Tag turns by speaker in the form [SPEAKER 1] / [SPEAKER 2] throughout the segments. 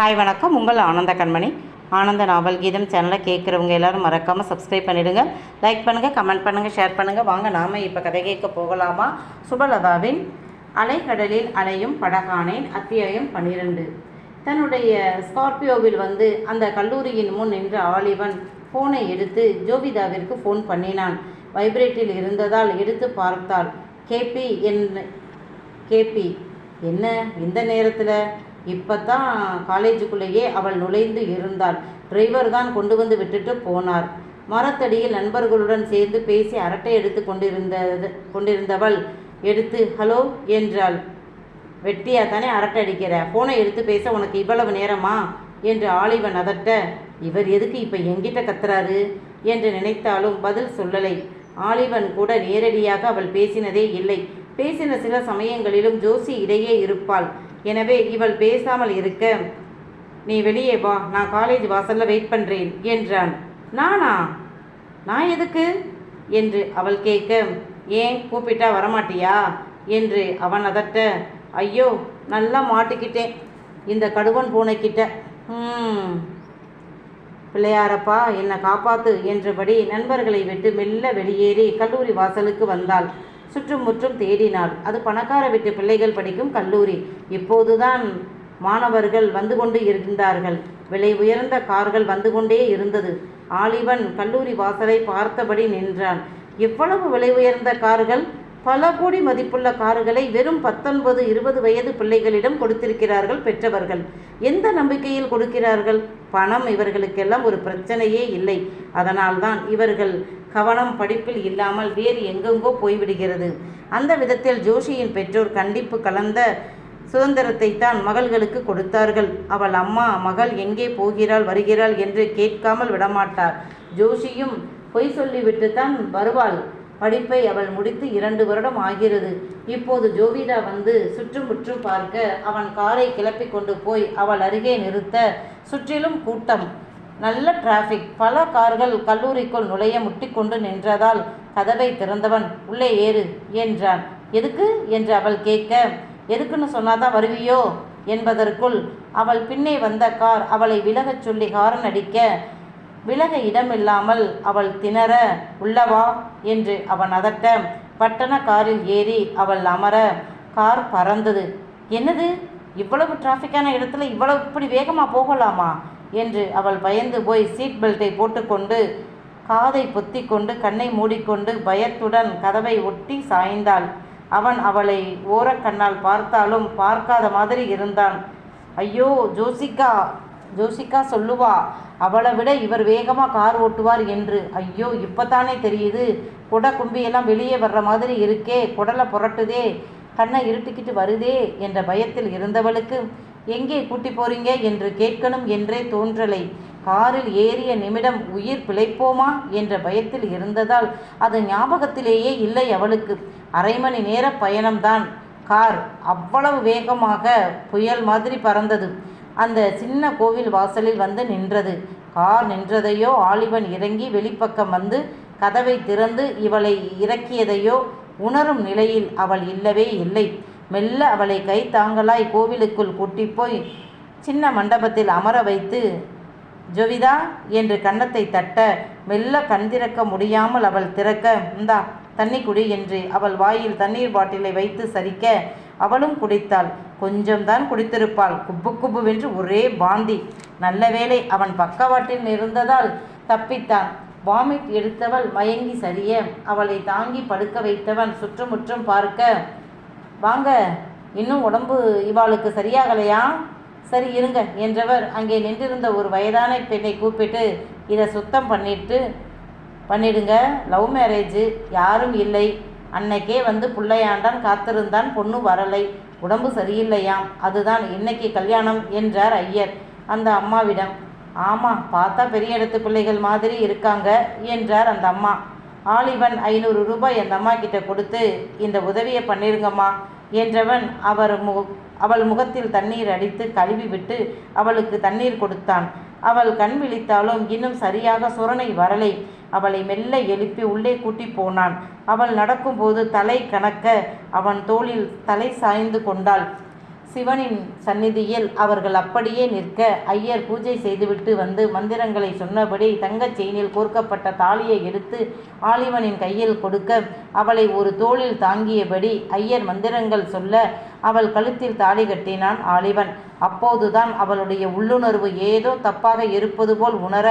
[SPEAKER 1] Hi வணக்கம். உங்கள் ஆனந்த கண்மணி. ஆனந்த நாவல் கீதம் சேனலை கேட்குறவங்க எல்லாரும் மறக்காமல் சப்ஸ்கிரைப் பண்ணிடுங்க. லைக் பண்ணுங்கள் கமெண்ட் பண்ணுங்கள் ஷேர் பண்ணுங்கள் வாங்க நாம் இப்போ கதை கேட்க போகலாமா? சுபலதாவின் அலைக்கடலில் அலையும் படகானேன் அத்தியாயம் பன்னிரண்டு. தன்னுடைய ஸ்கார்பியோவில் வந்து அந்த கல்லூரியின் முன் நின்ற ஆலிவன் ஃபோனை எடுத்து ஜோபிதாவிற்கு ஃபோன் பண்ணினான். வைப்ரேட்டில் இருந்ததால் எடுத்து பார்த்தாள். கேபி என் கேபி என்ன? இந்த நேரத்தில்? இப்போ தான் காலேஜுக்குள்ளேயே அவள் நுழைந்து இருந்தாள். டிரைவர் தான் கொண்டு வந்து விட்டுட்டு போனார். மரத்தடியில் நண்பர்களுடன் சேர்ந்து பேசி அரட்டை எடுத்து கொண்டிருந்தது கொண்டிருந்தவள் எடுத்து ஹலோ என்றாள். வெட்டியா தானே அரட்டை அடிக்கிற? ஃபோனை எடுத்து பேச உனக்கு இவ்வளவு நேரமா? என்று ஆளிவன் அதட்ட இவர் எதுக்கு இப்போ எங்கிட்ட கத்துறாரு? என்று நினைத்தாலும் பதில் சொல்லலை. ஆலிவன் கூட நேரடியாக அவள் பேசினதே இல்லை. பேசின சில சமயங்களிலும் ஜோசி இடையே இருப்பாள். எனவே இவள் பேசாமல் இருக்க நீ வெளியே வா நான் காலேஜ் வாசலில் வெயிட் பண்ணுறேன் என்றான். நானா? நான் எதுக்கு? என்று அவள் கேட்க ஏன் கூப்பிட்டா வரமாட்டியா? என்று அவன் அதட்ட ஐயோ நல்லா மாட்டிக்கிட்டேன் இந்த கடுவன் பூனைக்கிட்ட ம் பிள்ளையாரப்பா என்னை காப்பாத்து என்றபடி நண்பர்களை விட்டு மெல்ல வெளியேறி கல்லூரி வாசலுக்கு வந்தாள். சுற்றும் முற்றும் தேடினாள். அது பணக்கார வீட்டு பிள்ளைகள் படிக்கும் கல்லூரி. இப்போதுதான் மாணவர்கள் வந்து கொண்டு இருந்தார்கள். விலை உயர்ந்த கார்கள் வந்து கொண்டே இருந்தது. ஆலிவன் கல்லூரி வாசலை பார்த்தபடி நின்றான். எவ்வளவு விலை உயர்ந்த கார்கள்? பல கோடி மதிப்புள்ள கார்களை வெறும் பத்தொன்பது இருபது வயது பிள்ளைகளிடம் கொடுத்திருக்கிறார்கள் பெற்றவர்கள். எந்த நம்பிக்கையில் கொடுக்கிறார்கள்? பணம் இவர்களுக்கெல்லாம் ஒரு பிரச்சனையே இல்லை. அதனால்தான் இவர்கள் கவனம் படிப்பில் இல்லாமல் வேறு எங்கெங்கோ போய்விடுகிறது. அந்த விதத்தில் ஜோஷியின் பெற்றோர் கண்டிப்பு கலந்த சுதந்திரத்தை தான் மகள்களுக்கு கொடுத்தார்கள். அவள் அம்மா மகள் எங்கே போகிறாள் வருகிறாள் என்று கேட்காமல் விடமாட்டார். ஜோஷியும் பொய் சொல்லிவிட்டு தான் வருவாள். படிப்பை அவள் முடித்து இரண்டு வருடம் ஆகிறது. இப்போது ஜோவிதா வந்து சுற்றுமுற்று பார்க்க அவன் காரை கிளப்பி கொண்டு போய் அவள் அருகே நிறுத்த சுற்றிலும் கூட்டம். நல்ல டிராஃபிக் பல கார்கள் கல்லூரிக்குள் நுழைய முட்டிக்கொண்டு நின்றதால் கதவை திறந்தவன் உள்ளே ஏறு என்றான். எதுக்கு? என்று அவள் கேட்க எதுக்குன்னு சொன்னாதான் வருவியோ? என்பதற்குள் அவள் பின்னே வந்த கார் அவளை விலகச் சொல்லி ஹாரன் அடிக்க விலக இடமில்லாமல் அவள் திணற உள்ளவா? என்று அவன் அதட்ட பட்டண காரில் ஏறி அவள் அமர கார் பறந்தது. என்னது? இவ்வளவு டிராஃபிக்கான இடத்துல இவ்வளவு இப்படி வேகமாக போகலாமா? என்று அவள் பயந்து போய் சீட் பெல்ட்டை போட்டுக்கொண்டு காதை பொத்தி கொண்டு கண்ணை மூடிக்கொண்டு பயத்துடன் கதவை ஒட்டி சாய்ந்தாள். அவன் அவளை ஓரக்கண்ணால் பார்த்தாலும் பார்க்காத மாதிரி இருந்தான். ஐயோ ஜோசிகா ஜோசிகா சொல்லுவா அவளை விட இவர் வேகமாக கார் ஓட்டுவார் என்று. ஐயோ இப்போதானே தெரியுது. குட கும்பியெல்லாம் வெளியே வர்ற மாதிரி இருக்கே குடலை புரட்டுதே கண்ணை இருட்டிக்கிட்டு வருதே என்ற பயத்தில் இருந்தவளுக்கு எங்கே கூட்டி போறீங்க என்று கேட்கணும் என்றே தோன்றலை. காரில் ஏறிய நிமிடம் உயிர் பிழைப்போமா என்ற பயத்தில் இருந்ததால் அது ஞாபகத்திலேயே இல்லை அவளுக்கு. அரை மணி நேர பயணம்தான். கார் அவ்வளவு வேகமாக புயல் மாதிரி பறந்தது. அந்த சின்ன கோவில் வாசலில் வந்து நின்றது. கார் நின்றதையோ ஆலிவன் இறங்கி வெளிப்பக்கம் வந்து கதவை திறந்து இவளை இறக்கியதையோ உணரும் நிலையில் அவள் இல்லவே இல்லை. மெல்ல அவளை கை தாங்கலாய் கோவிலுக்குள் கூட்டி போய் சின்ன மண்டபத்தில் அமர வைத்து ஜோவிதா என்று கன்னத்தை தட்ட மெல்ல கண் திறக்க முடியாமல் அவள் திறக்க இந்தா தண்ணி குடி என்று அவள் வாயில் தண்ணீர் பாட்டிலை வைத்து சரிக்க அவளும் குடித்தாள். கொஞ்சம்தான் குடித்திருப்பாள் குப்பு குப்புவென்று ஒரே பாந்தி நல்ல வேளை அவன் பக்கவாட்டில் இருந்ததால் தப்பித்தான். வாமிட் எடுத்தவள் மயங்கி சரிய. அவளை தாங்கி படுக்க வைத்தவன் சுற்றுமுற்றும் பார்க்க வாங்க இன்னும் உடம்பு இவாளுக்கு சரியாகலையா? சரி இருங்க என்றவர் அங்கே நின்றிருந்த ஒரு வயதான பெண்ணை கூப்பிட்டு இதை சுத்தம் பண்ணிட்டு பண்ணிடுங்க லவ் மேரேஜு யாரும் இல்லை. அன்னைக்கே வந்து பிள்ளையாண்டான் காத்திருந்தான் பொண்ணு வரலை. உடம்பு சரியில்லையாம் அதுதான் இன்னைக்கு கல்யாணம் என்றார் ஐயர். அந்த அம்மாவிடம் ஆமாம் பார்த்தா பெரிய இடத்து பிள்ளைகள் மாதிரி இருக்காங்க என்றார் அந்த அம்மா. ஆலிவன் ஐநூறு ரூபாய் அந்த அம்மா கிட்ட கொடுத்து இந்த உதவியை பண்ணிருங்கம்மா என்றவன் அவர் மு அவள் முகத்தில் தண்ணீர் அடித்து கழுவிவிட்டு அவளுக்கு தண்ணீர் கொடுத்தான். அவள் கண் விழித்தாலும் இன்னும் சரியாக சுரணை வரலை. அவளை மெல்ல எழுப்பி உள்ளே கூட்டி போனான். அவள் நடக்கும்போது தலை கணக்க அவன் தோளில் தலை சாய்ந்து கொண்டாள். சிவனின் சந்நிதியில் அவர்கள் அப்படியே நிற்க ஐயர் பூஜை செய்துவிட்டு வந்து மந்திரங்களை சொன்னபடி தங்கச் செயினில் கோர்க்கப்பட்ட தாலியை எடுத்து ஆலிவனின் கையில் கொடுக்க அவளை ஒரு தோளில் தாங்கியபடி ஐயர் மந்திரங்கள் சொல்ல அவள் கழுத்தில் தாலி கட்டினான் ஆலிவன். அப்போதுதான் அவளுடைய உள்ளுணர்வு ஏதோ தப்பாக இருப்பது போல் உணர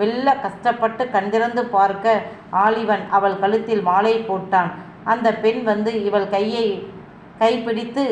[SPEAKER 1] மெல்ல கஷ்டப்பட்டு கண்திறந்து பார்க்க ஆலிவன் அவள் கழுத்தில் மாலை போட்டான். அந்த பெண் வந்து இவள் கையை கைப்பிடித்து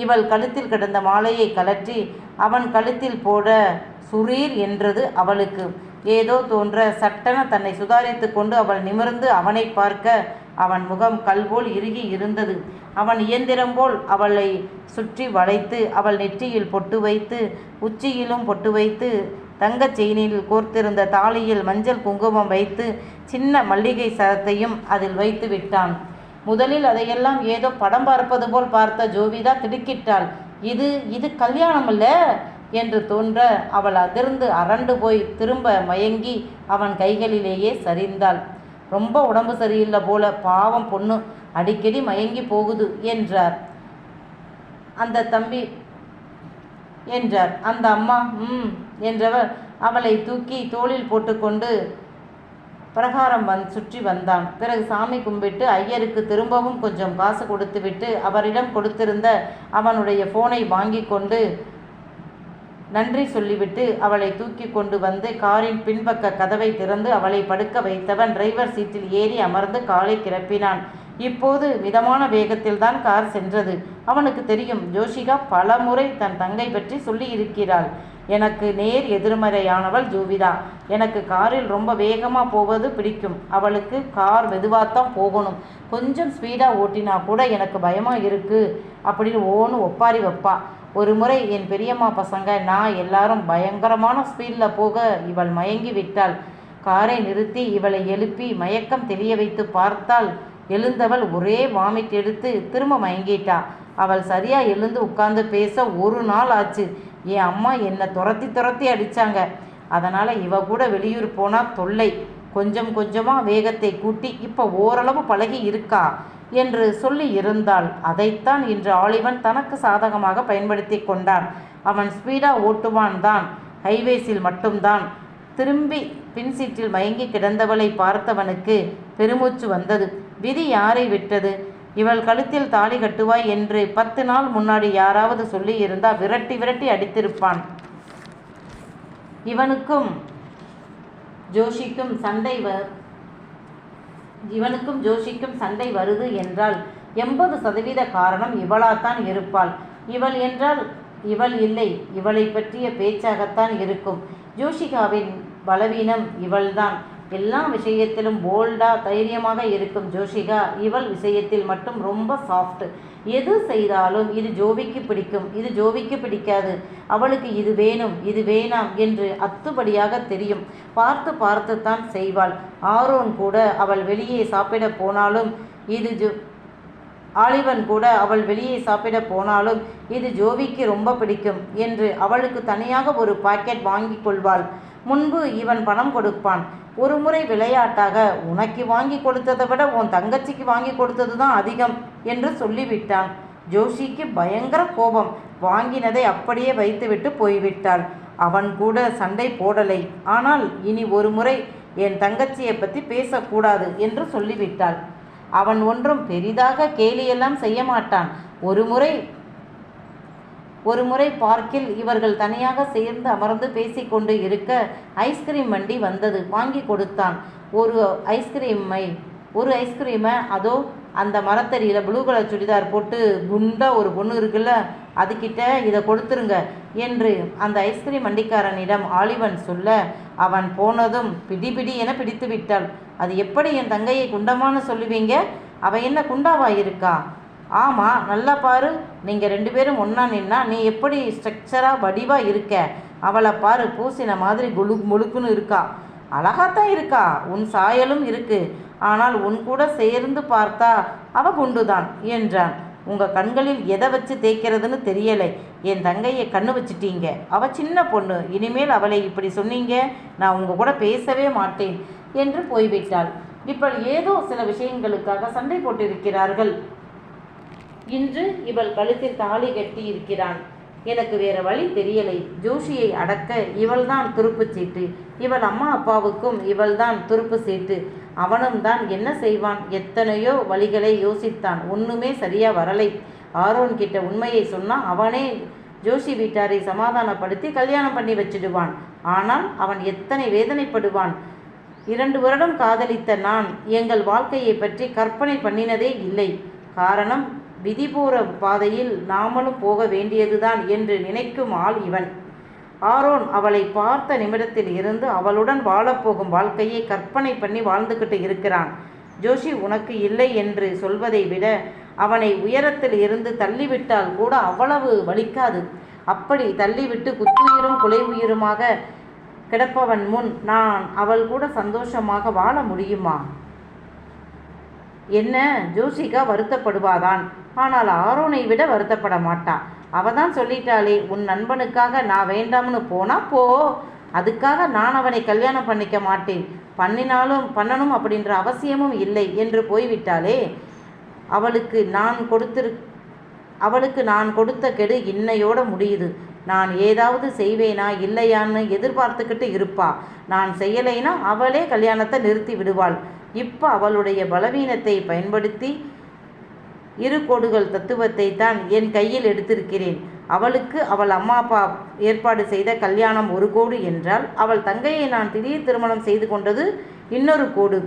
[SPEAKER 1] இவள் கழுத்தில் கிடந்த மாலையை கலற்றி அவன் கழுத்தில் போட சுரீர் என்றது அவளுக்கு. ஏதோ தோன்ற சட்டென தன்னை சுதாரித்து கொண்டு அவள் நிமிர்ந்து அவனை பார்க்க அவன் முகம் கல்போல் இறுகி இருந்தது. அவன் இயந்திரம் போல் அவளை சுற்றி வளைத்து அவள் நெற்றியில் பொட்டு வைத்து உச்சியிலும் பொட்டு வைத்து தங்கச் செயினில் கோர்த்திருந்த தாலியில் மஞ்சள் குங்குமம் வைத்து சின்ன மல்லிகை சரத்தையும் அதில் வைத்து விட்டான். முதலில் அதையெல்லாம் ஏதோ படம் பார்ப்பது போல் பார்த்த ஜோவிதா திடுக்கிட்டாள். இது இது கல்யாணம் அல்ல? என்று தோன்ற அவள் அதிர்ந்து அரண்டு போய் திரும்ப மயங்கி அவன் கைகளிலேயே சரிந்தாள். ரொம்ப உடம்பு சரியில்லை போல பாவம் பொண்ணு அடிக்கடி மயங்கி போகுது என்றார். அந்த தம்பி என்றார். அந்த அம்மா ம் என்றவர் அவளை தூக்கி தோளில் போட்டுக்கொண்டு பிரகாரம் வந் சுற்றி வந்தான். பிறகு சாமி கும்பிட்டு ஐயருக்கு திரும்பவும் கொஞ்சம் காசு கொடுத்துவிட்டு அவரிடம் கொடுத்திருந்த அவனுடைய ஃபோனை வாங்கி கொண்டு நன்றி சொல்லிவிட்டு அவளை தூக்கி கொண்டு வந்து காரின் பின்பக்க கதவை திறந்து அவளை படுக்க வைத்தவன் டிரைவர் சீட்டில் ஏறி அமர்ந்து காலை கிளப்பினான். இப்போது மிதமான வேகத்தில்தான் கார் சென்றது. அவனுக்கு தெரியும் ஜோஷிகா பல முறை தன் தங்கை பற்றி சொல்லி இருக்கிறாள் எனக்கு நேர் எதிர்மறையானவள் ஜூவிதா. எனக்கு காரில் ரொம்ப வேகமாக போவது பிடிக்கும். அவளுக்கு கார் மெதுவாகத்தான் போகணும். கொஞ்சம் ஸ்பீடாக ஓட்டினா கூட எனக்கு பயமாக இருக்குது அப்படின்னு ஓன்னு ஒப்பாரி வைப்பா. ஒரு முறை என் பெரியம்மா பசங்க நான் எல்லாரும் பயங்கரமான ஸ்பீடில் போக இவள் மயங்கி விட்டாள். காரை நிறுத்தி இவளை எழுப்பி மயக்கம் தெரிய வைத்து பார்த்தால் எழுந்தவள் ஒரே வாமிட் எடுத்து திரும்ப மயங்கிட்டா. அவள் சரியா எழுந்து உட்கார்ந்து பேச ஒரு நாள் ஆச்சு. என் அம்மா என்னை துரத்தி துரத்தி அடித்தாங்க அதனால் இவ கூட வெளியூர் போனால் தொல்லை. கொஞ்சம் கொஞ்சமாக வேகத்தை கூட்டி இப்போ ஓரளவு பழகி இருக்கா என்று சொல்லி இருந்தாள். அதைத்தான் இன்று ஆலிவன் தனக்கு சாதகமாக பயன்படுத்தி கொண்டான். அவன் ஸ்பீடாக ஓட்டுவான் தான். ஹைவேஸில் மட்டும்தான். திரும்பி பின் சீட்டில் மயங்கி கிடந்தவளை பார்த்தவனுக்கு பெருமூச்சு வந்தது. விதி யாரை விட்டது? இவள் கழுத்தில் தாலி கட்டுவாய் என்று பத்து நாள் முன்னாடி யாராவது சொல்லி இருந்தா விரட்டி விரட்டி அடித்திருப்பான். இவனுக்கும் ஜோஷிக்கும் சண்டை வ இவனுக்கும் ஜோஷிக்கும் சண்டை வருது என்றால் எண்பது சதவீத காரணம் இவளாத்தான் இருப்பாள். இவள் என்றால் இவள் இல்லை இவளை பற்றிய பேச்சாகத்தான் இருக்கும். ஜோஷிகாவின் பலவீனம் இவள்தான். எல்லா விஷயத்திலும் போல்டா தைரியமாக இருக்கும் ஜோஷிகா. இவள் விஷயத்தில் மட்டும் ரொம்ப சாஃப்ட் எது செய்தாலும் இது ஜோவிக்கு பிடிக்கும். இது ஜோவிக்கு பிடிக்காது. அவளுக்கு இது வேணும் இது வேணாம் என்று அத்துபடியாக தெரியும். பார்த்து பார்த்து தான் செய்வாள். ஆரோன் கூட அவள் வெளியே சாப்பிட போனாலும் இது ஜோ ஆலிவன் கூட அவள் வெளியே சாப்பிட போனாலும் இது ஜோவிக்கு ரொம்ப பிடிக்கும் என்று அவளுக்கு தனியாக ஒரு பாக்கெட் வாங்கி கொள்வாள். முன்பு இவன் பணம் கொடுப்பான். ஒரு முறை விளையாட்டாக உனக்கு வாங்கி கொடுத்ததை விட உன் தங்கச்சிக்கு வாங்கி கொடுத்தது தான் அதிகம் என்று சொல்லிவிட்டான். ஜோஷிக்கு பயங்கர கோபம். வாங்கினதை அப்படியே வைத்துவிட்டு போய்விட்டாள். அவன் கூட சண்டை போடலை. ஆனால் இனி ஒரு முறை என் தங்கச்சியை பற்றி பேசக்கூடாது என்று சொல்லிவிட்டாள். அவன் ஒன்றும் பெரிதாக கேலியெல்லாம் செய்ய மாட்டான். ஒரு முறை ஒரு முறை பார்க்கில் இவர்கள் தனியாக சேர்ந்து அமர்ந்து பேசிக்கொண்டு இருக்க ஐஸ்கிரீம் வண்டி வந்தது. வாங்கி கொடுத்தான். ஒரு ஐஸ்கிரீமை ஒரு ஐஸ்கிரீமை அதோ அந்த மரத்தடியில் ப்ளூ கலர் சுடிதார் போட்டு குண்டாக ஒரு பொண்ணு இருக்குல்ல அதுக்கிட்ட இதை கொடுத்துருங்க என்று அந்த ஐஸ்கிரீம் வண்டிக்காரனிடம் ஆலிவன் சொல்ல அவன் போனதும் பிடி பிடி என பிடித்து விட்டாள். அது எப்படி என் தங்கையை குண்டமான சொல்லுவீங்க? அவ என்ன குண்டாவா இருக்கா? ஆமாம் நல்லா பாரு. நீங்கள் ரெண்டு பேரும் ஒன்றா நின்னா நீ எப்படி ஸ்ட்ரக்சராக வடிவாக இருக்க? அவளை பாரு பூசின மாதிரி குழு முழுக்குன்னு இருக்கா. அழகாத்தான் இருக்கா. உன் சாயலும் இருக்கு. ஆனால் உன் கூட சேர்ந்து பார்த்தா அவ குண்டுதான் என்றான். உங்கள் கண்களில் எதை வச்சு தேய்க்கிறதுன்னு தெரியலை. என் தங்கையை கண்ணு வச்சிட்டீங்க. அவ சின்ன பொண்ணு. இனிமேல் அவளை இப்படி சொன்னீங்க நான் உங்கள் கூட பேசவே மாட்டேன் என்று போய்விட்டாள். இப்போ ஏதோ சில விஷயங்களுக்காக சண்டை போட்டிருக்கிறார்கள். இன்று இவள் கழுத்தில் தாலி கட்டி இருக்கிறான். எனக்கு வேற வழி தெரியலை. ஜோஷியை அடக்க இவள்தான் துருப்பு சீட்டு. இவள் அம்மா அப்பாவுக்கும் இவள்தான் துருப்பு சீட்டு. அவனும் தான் என்ன செய்வான்? எத்தனையோ வழிகளை யோசித்தான். ஒண்ணுமே சரியா வரலை. ஆரோன் கிட்ட உண்மையை சொன்னா அவனே ஜோஷி வீட்டாரை சமாதானப்படுத்தி கல்யாணம் பண்ணி வச்சிடுவான். ஆனால் அவன் எத்தனை வேதனைப்படுவான்? இரண்டு வருடம் காதலித்த நான் எங்கள் வாழ்க்கையை பற்றி கற்பனை பண்ணினதே இல்லை. காரணம் விதிபூர பாதையில் நாமளும் போக வேண்டியதுதான் என்று நினைக்கும் ஆள் இவன். ஆரோன் அவளை பார்த்த நிமிடத்தில் இருந்து அவளுடன் வாழப்போகும் வாழ்க்கையை கற்பனை பண்ணி வாழ்ந்துக்கிட்டு இருக்கிறான். ஜோஷி உனக்கு இல்லை என்று சொல்வதை விட அவனை உயரத்தில் இருந்து தள்ளிவிட்டால் கூட அவ்வளவு வலிக்காது. அப்படி தள்ளிவிட்டு குத்துயிரும் குலை உயிருமாக கிடப்பவன் முன் நான் அவள் கூட சந்தோஷமாக வாழ முடியுமா? என்ன? ஜோசிகா வருத்தப்படுவாதான். ஆனால் ஆரோனை விட வருத்தப்பட மாட்டான் அவ தான் சொல்லிட்டாளே உன் நண்பனுக்காக நான் வேண்டாம்னு போனா போ. அதுக்காக நான் அவனை கல்யாணம் பண்ணிக்க மாட்டேன். பண்ணினாலும் பண்ணணும் அப்படின்ற அவசியமும் இல்லை என்று போய்விட்டாளே. அவளுக்கு நான் கொடுத்திரு அவளுக்கு நான் கொடுத்த கெடு இன்னையோட முடியுது. நான் ஏதாவது செய்வேனா இல்லையான்னு எதிர்பார்த்துக்கிட்டு இருப்பா. நான் செய்யலைனா அவளே கல்யாணத்தை நிறுத்தி விடுவாள். இப்போ அவளுடைய பலவீனத்தை பயன்படுத்தி இரு கோடுகள் தத்துவத்தை தான் என் கையில் எடுத்திருக்கிறேன். அவளுக்கு அவள் அம்மா அப்பா ஏற்பாடு செய்த கல்யாணம் ஒரு கோடு என்றால் அவள் தங்கையை நான் திடீர் திருமணம் செய்து கொண்டது இன்னொரு கோடு.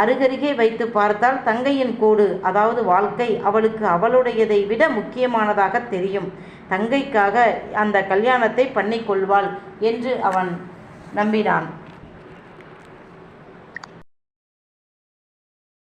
[SPEAKER 1] அருகருகே வைத்து பார்த்தால் தங்கையின் கோடு அதாவது வாழ்க்கை அவளுக்கு அவளுடையதை விட முக்கியமானதாக தெரியும். தங்கைக்காக அந்த கல்யாணத்தை பண்ணிக்கொள்வாள் என்று அவன் நம்பினான்.